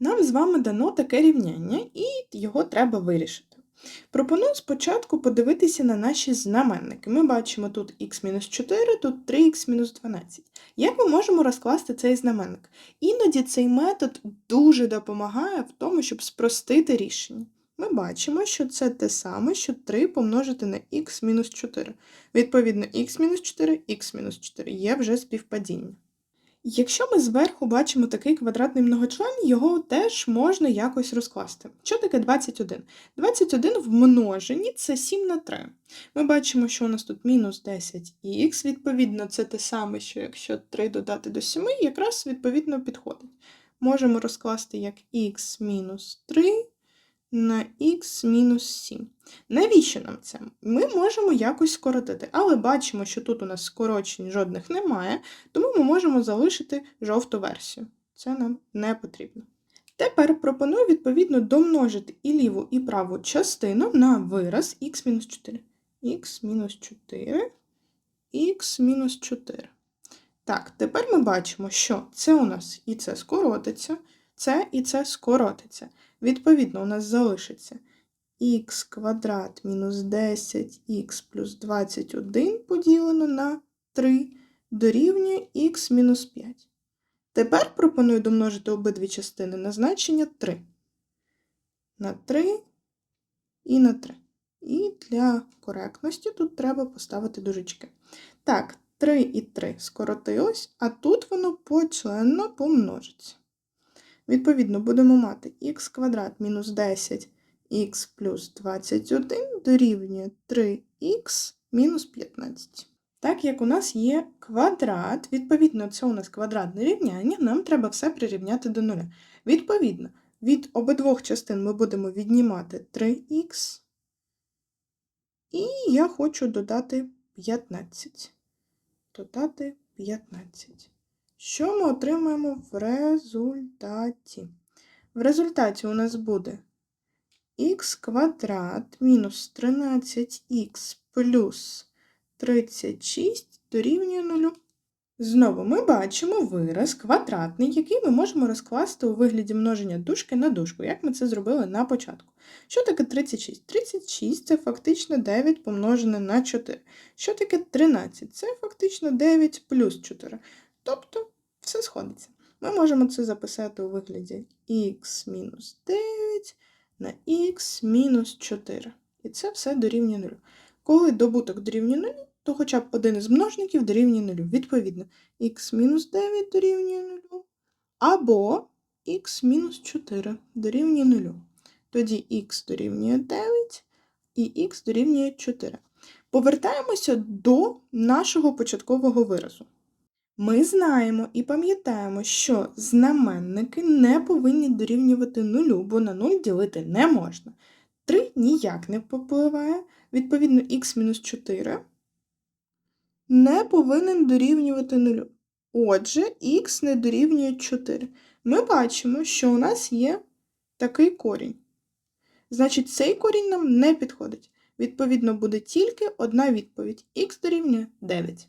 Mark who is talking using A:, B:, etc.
A: Нам з вами дано таке рівняння, і його треба вирішити. Пропоную спочатку подивитися на наші знаменники. Ми бачимо тут х-4, тут 3х-12. Як ми можемо розкласти цей знаменник? Іноді цей метод дуже допомагає в тому, щоб спростити рішення. Ми бачимо, що це те саме, що 3 помножити на х-4. Відповідно, х-4, х-4 є вже співпадіння. Якщо ми зверху бачимо такий квадратний многочлен, його теж можна якось розкласти. Що таке 21? 21 в множенні це 7 на 3. Ми бачимо, що у нас тут мінус 10х, відповідно, це те саме, що якщо 3 додати до 7, якраз відповідно підходить. Можемо розкласти як х мінус 3 на х мінус 7. Навіщо нам це? Ми можемо якось скоротити, але бачимо, що тут у нас скорочень жодних немає, тому ми можемо залишити жовту версію. Це нам не потрібно. Тепер пропоную відповідно домножити і ліву, і праву частину на вираз х-4. х-4, х-4. Так, тепер ми бачимо, що це у нас і це скоротиться, це і це скоротиться. Відповідно, у нас залишиться х квадрат мінус 10х плюс 21 поділено на 3 дорівнює х мінус 5. Тепер пропоную домножити обидві частини на значення 3. На 3 і на 3. І для коректності тут треба поставити дужечки. Так, 3 і 3 скоротилось, а тут воно почленно помножиться. Відповідно, будемо мати х квадрат мінус 10 х плюс 21 дорівнює 3х мінус 15. Так як у нас є квадрат, відповідно, це у нас квадратне рівняння, нам треба все прирівняти до нуля. Відповідно, від обидвох частин ми будемо віднімати 3х, і я хочу додати 15. Додати 15. Що ми отримаємо в результаті? В результаті у нас буде х квадрат мінус 13х плюс 36 дорівнює 0. Знову ми бачимо вираз квадратний, який ми можемо розкласти у вигляді множення дужки на дужку, як ми це зробили на початку. Що таке 36? 36 це фактично 9 помножене на 4. Що таке 13? Це фактично 9 плюс 4. Тобто все сходиться. Ми можемо це записати у вигляді х мінус 9 на х мінус 4. І це все дорівнює 0. Коли добуток дорівнює 0, то хоча б один із множників дорівнює 0. Відповідно, х мінус 9 дорівнює 0, або х мінус 4 дорівнює 0. Тоді х дорівнює 9 і х дорівнює 4. Повертаємося до нашого початкового виразу. Ми знаємо і пам'ятаємо, що знаменники не повинні дорівнювати нулю, бо на 0 ділити не можна. 3 ніяк не попливає, відповідно, х-4 не повинен дорівнювати нулю. Отже, х не дорівнює 4. Ми бачимо, що у нас є такий корінь. Значить, цей корінь нам не підходить. Відповідно, буде тільки одна відповідь: х дорівнює 9.